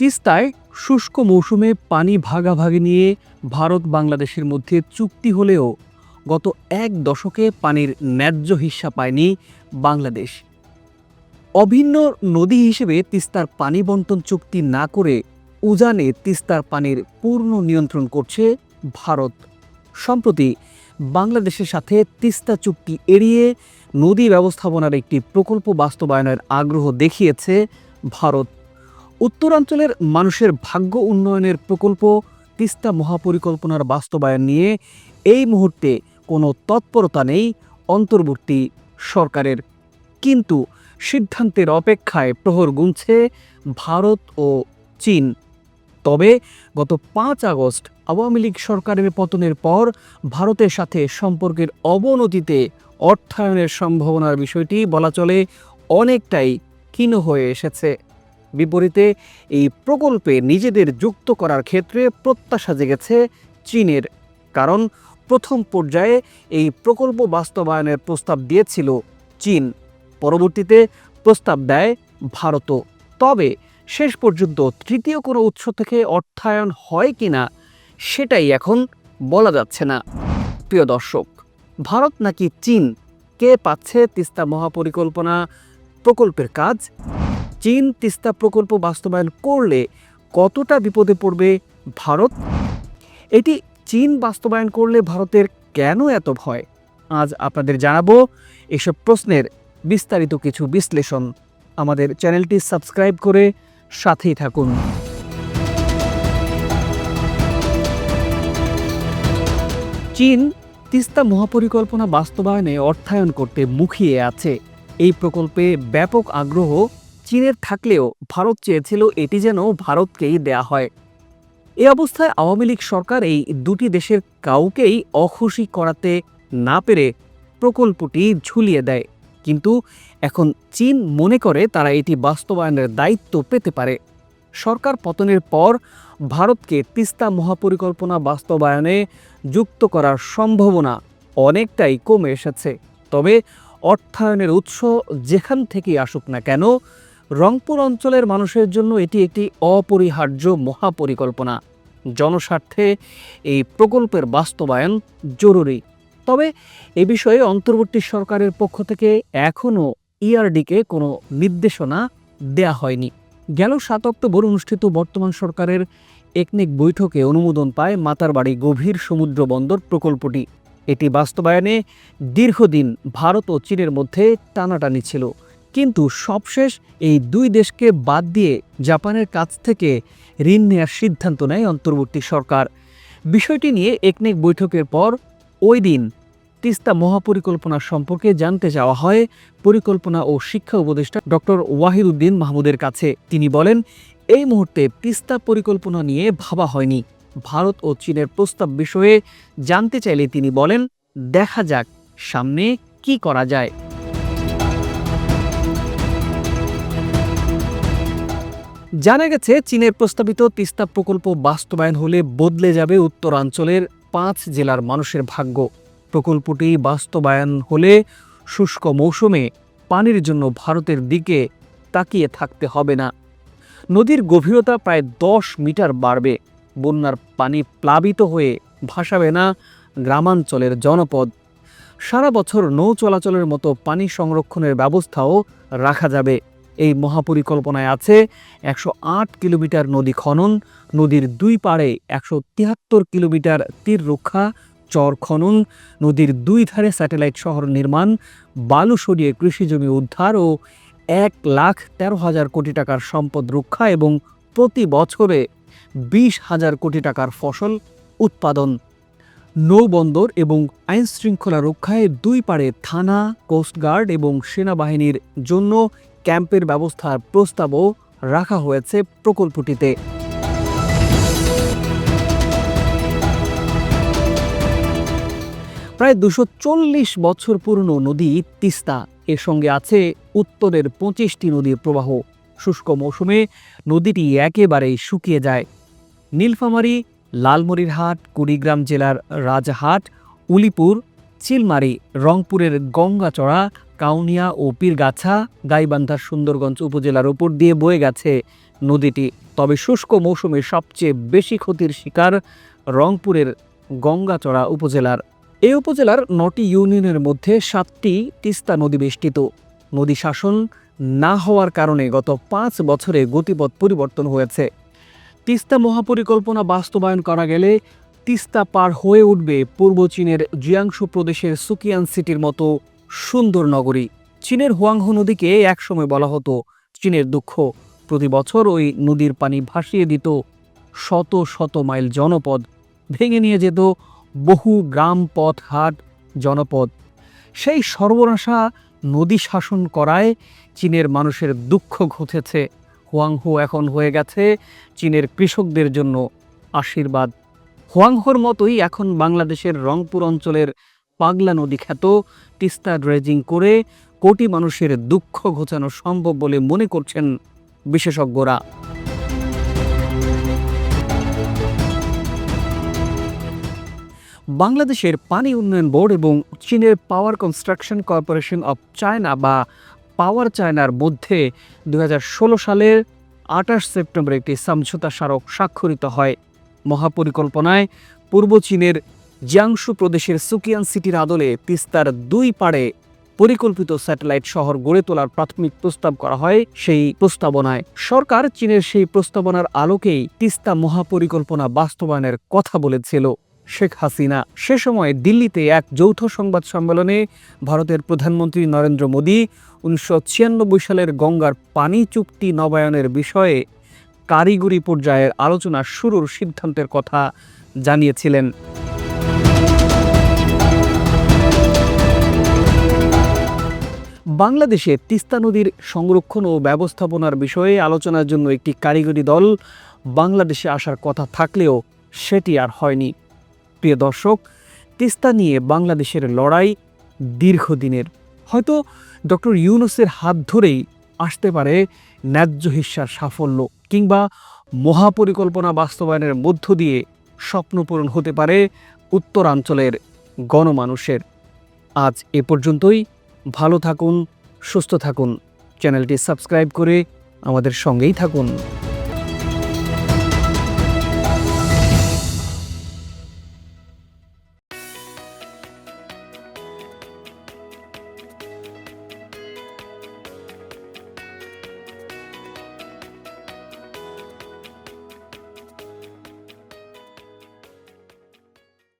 তিস্তায় শুষ্ক মৌসুমে পানি ভাগাভাগি নিয়ে ভারত বাংলাদেশের মধ্যে চুক্তি হলেও গত এক দশকে পানির ন্যায্য হিস্সা পায়নি বাংলাদেশ। অভিন্ন নদী হিসেবে তিস্তার পানি বন্টন চুক্তি না করে উজানে তিস্তার পানির পূর্ণ নিয়ন্ত্রণ করছে ভারত। সম্প্রতি বাংলাদেশের সাথে তিস্তা চুক্তি এড়িয়ে নদী ব্যবস্থাপনার একটি প্রকল্প বাস্তবায়নের আগ্রহ দেখিয়েছে ভারত। উত্তরাঞ্চলের মানুষের ভাগ্য উন্নয়নের প্রকল্প তিস্তা মহাপরিকল্পনার বাস্তবায়ন নিয়ে এই মুহূর্তে কোনো তৎপরতা নেই অন্তর্বর্তী সরকারের। কিন্তু সিদ্ধান্তের অপেক্ষায় প্রহর গুনছে ভারত ও চীন। তবে গত পাঁচ আগস্ট আওয়ামী লীগ সরকারের পতনের পর ভারতের সাথে সম্পর্কের অবনতিতে অর্থায়নের সম্ভাবনার বিষয়টি বলা চলে অনেকটাই ক্ষীণ হয়ে এসেছে। বিপরীতে এই প্রকল্পে নিজেদের যুক্ত করার ক্ষেত্রে প্রত্যাশা জেগেছে চীনের। কারণ প্রথম পর্যায়ে এই প্রকল্প বাস্তবায়নের প্রস্তাব দিয়েছিল চীন। পরবর্তীতে প্রস্তাব দেয় ভারতও। তবে শেষ পর্যন্ত তৃতীয় কোনো উৎস থেকে অর্থায়ন হয় কিনা সেটাই এখন বলা যাচ্ছে না। প্রিয় দর্শক, ভারত নাকি চীন? কে পাচ্ছে তিস্তা মহাপরিকল্পনা প্রকল্পের কাজ? চীন তিস্তা প্রকল্প বাস্তবায়ন করলে কতটা বিপদে পড়বে ভারত? এটি চীন বাস্তবায়ন করলে ভারতের কেন এত ভয়? আজ আপনাদের জানাব এসব প্রশ্নের বিস্তারিত কিছু বিশ্লেষণ। আমাদের চ্যানেলটি সাবস্ক্রাইব করে সাথেই থাকুন। চীন তিস্তা মহাপরিকল্পনা বাস্তবায়নে অর্থায়ন করতে মুখিয়ে আছে। এই প্রকল্পে ব্যাপক আগ্রহ চীনের থাকলেও ভারত চেয়েছিল এটি যেন ভারতকেই দেয়া হয়। এ অবস্থায় আওয়ামী লীগ সরকার এই দুটি দেশের কাউকেই অখুশি করাতে না পেরে প্রকল্পটি ঝুলিয়ে দেয়। কিন্তু এখন চীন মনে করে তারা এটি বাস্তবায়নের দায়িত্ব পেতে পারে। সরকার পতনের পর ভারতকে তিস্তা মহাপরিকল্পনা বাস্তবায়নে যুক্ত করার সম্ভাবনা অনেকটাই কমে এসেছে। তবে অর্থায়নের উৎস যেখান থেকেই আসুক না কেন রংপুর অঞ্চলের মানুষের জন্য এটি একটি অপরিহার্য মহাপরিকল্পনা। জনস্বার্থে এই প্রকল্পের বাস্তবায়ন জরুরি। তবে এ বিষয়ে অন্তর্বর্তী সরকারের পক্ষ থেকে এখনও ইআরডিকে কোনো নির্দেশনা দেয়া হয়নি। গেল সাত অক্টোবর অনুষ্ঠিত বর্তমান সরকারের একনিক বৈঠকে অনুমোদন পায় মাতারবাড়ি গভীর সমুদ্র বন্দর প্রকল্পটি। এটি বাস্তবায়নে দীর্ঘদিন ভারত ও চীনের মধ্যে টানাটানি ছিল। কিন্তু সবশেষ এই দুই দেশকে বাদ দিয়ে জাপানের কাছ থেকে ঋণ নেওয়ার সিদ্ধান্ত নেয় অন্তর্বর্তী সরকার। বিষয়টি নিয়ে একনেক বৈঠকের পর ওই দিন তিস্তা মহাপরিকল্পনা সম্পর্কে জানতে চাওয়া হয় পরিকল্পনা ও শিক্ষা উপদেষ্টা ডক্টর ওয়াহিদুদ্দিন মাহমুদের কাছে। তিনি বলেন, এই মুহূর্তে তিস্তা পরিকল্পনা নিয়ে ভাবা হয়নি। ভারত ও চীনের প্রস্তাব বিষয়ে জানতে চাইলে তিনি বলেন, দেখা যাক সামনে কি করা যায় জানা গেছে, চীনের প্রস্তাবিত তিস্তা প্রকল্প বাস্তবায়ন হলে বদলে যাবে উত্তরাঞ্চলের পাঁচ জেলার মানুষের ভাগ্য। প্রকল্পটি বাস্তবায়ন হলে শুষ্ক মৌসুমে পানির জন্য ভারতের দিকে তাকিয়ে থাকতে হবে না। নদীর গভীরতা প্রায় দশ মিটার বাড়বে। বন্যার পানি প্লাবিত হয়ে ভাসাবে না গ্রামাঞ্চলের জনপদ। সারা বছর নৌ চলাচলের মতো পানি সংরক্ষণের ব্যবস্থাও রাখা যাবে। এই মহাপরিকল্পনায় আছে একশো আট কিলোমিটার নদী খনন, নদীর দুই পাড়ে একশো তিয়াত্তর কিলোমিটার তীর রক্ষা, চর খনন, নদীর দুই ধারে স্যাটেলাইট শহর নির্মাণ, বালু সরিয়ে কৃষিজমি উদ্ধার ও এক লাখ তেরো হাজার কোটি টাকার সম্পদ রক্ষা এবং প্রতি বছরে বিশ হাজার কোটি টাকার ফসল উৎপাদন। নৌবন্দর এবং আইন শৃঙ্খলা রক্ষায় দুই পাড়ে থানা, কোস্টগার্ড এবং সেনাবাহিনীর জন্য ক্যাম্পের ব্যবস্থার প্রস্তাবও রাখা হয়েছে প্রকল্পটিতে। প্রায় দুশো চল্লিশ বছর পুরনো নদী তিস্তা, এর সঙ্গে আছে উত্তরের পঁচিশটি নদীর প্রবাহ। শুষ্ক মৌসুমে নদীটি একেবারেই শুকিয়ে যায়। নীলফামারী, লালমনিরহাট, কুড়িগ্রাম জেলার রাজহাট, উলিপুর চিলমারি, রংপুরের গঙ্গাচড়া, কাউনিয়া ও পীরগাছা, গাইবান্ধার সুন্দরগঞ্জ উপজেলার উপর দিয়ে বয়ে গেছে নদীটি। তবে শুষ্ক মৌসুমে সবচেয়ে বেশি ক্ষতির শিকার রংপুরের গঙ্গাচড়া উপজেলার। এই উপজেলার নটি ইউনিয়নের মধ্যে সাতটি তিস্তা নদী বেষ্টিত। নদী শাসন না হওয়ার কারণে গত পাঁচ বছরে গতিপথ পরিবর্তন হয়েছে। তিস্তা মহাপরিকল্পনা বাস্তবায়ন করা গেলে তিস্তা পার হয়ে উঠবে পূর্ব চীনের জিয়াংশু প্রদেশের সুকিয়ান সিটির মতো সুন্দর নগরী। চীনের হুয়াংহো নদীকে একসময় বলা হতো চীনের দুঃখ। প্রতি বছর ওই নদীর পানি ভাসিয়ে দিত শত শত মাইল জনপদ। ভেঙে নিয়ে যেত বহু গ্রাম পথ হাট জনপদ। সেই সর্বনাশা নদী শাসন করায় চীনের মানুষের দুঃখ ঘটেছে। হুয়াংহো এখন হয়ে গেছে চীনের কৃষকদের জন্য আশীর্বাদ। হুয়াংহোর মতোই এখন বাংলাদেশের রংপুর অঞ্চলের পাগলা নদী খ্যাত, তিস্তা ড্রেজিং করে কোটি মানুষের দুঃখ ঘোচানো সম্ভব বলে মনে করছেন বিশেষজ্ঞরা। বাংলাদেশের পানি উন্নয়ন বোর্ড এবং চীনের power construction corporation of China বা পাওয়ার চায়নার মধ্যে দু হাজার ষোলো সালের আঠাশ সেপ্টেম্বর একটি সমঝোতা স্মারক স্বাক্ষরিত হয়। মহাপরিকল্পনায় পূর্ব চীনের জিয়াংশু প্রদেশের সুকিয়ান সিটির আদলে তিস্তার দুই পাড়ে পরিকল্পিত স্যাটেলাইট শহর গড়ে তোলার প্রাথমিক প্রস্তাব করা হয় সেই প্রস্তাবনায়। সরকার চীনের সেই প্রস্তাবনার আলোকেই তিস্তা মহাপরিকল্পনা বাস্তবায়নের কথা বলেছিল শেখ হাসিনা। সে সময় দিল্লিতে এক যৌথ সংবাদ সম্মেলনে ভারতের প্রধানমন্ত্রী নরেন্দ্র মোদী উনিশশো ছিয়ানব্বই সালের গঙ্গার পানি চুক্তি নবায়নের বিষয়ে কারিগরি পর্যায়ের আলোচনা শুরুর সিদ্ধান্তের কথা জানিয়েছিলেন। বাংলাদেশে তিস্তা নদীর সংরক্ষণ ও ব্যবস্থাপনার বিষয়ে আলোচনার জন্য একটি কারিগরি দল বাংলাদেশে আসার কথা থাকলেও সেটি আর হয়নি। প্রিয় দর্শক, তিস্তা নিয়ে বাংলাদেশের লড়াই দীর্ঘদিনের। হয়তো ডক্টর ইউনুসের হাত ধরেই আসতে পারে ন্যায্য হিস্যার সাফল্য। কিংবা মহাপরিকল্পনা বাস্তবায়নের মধ্য দিয়ে স্বপ্নপূরণ হতে পারে উত্তরাঞ্চলের গণমানুষের। আজ এ পর্যন্তই। ভালো থাকুন, সুস্থ থাকুন। চ্যানেলটি সাবস্ক্রাইব করে আমাদের সঙ্গেই থাকুন।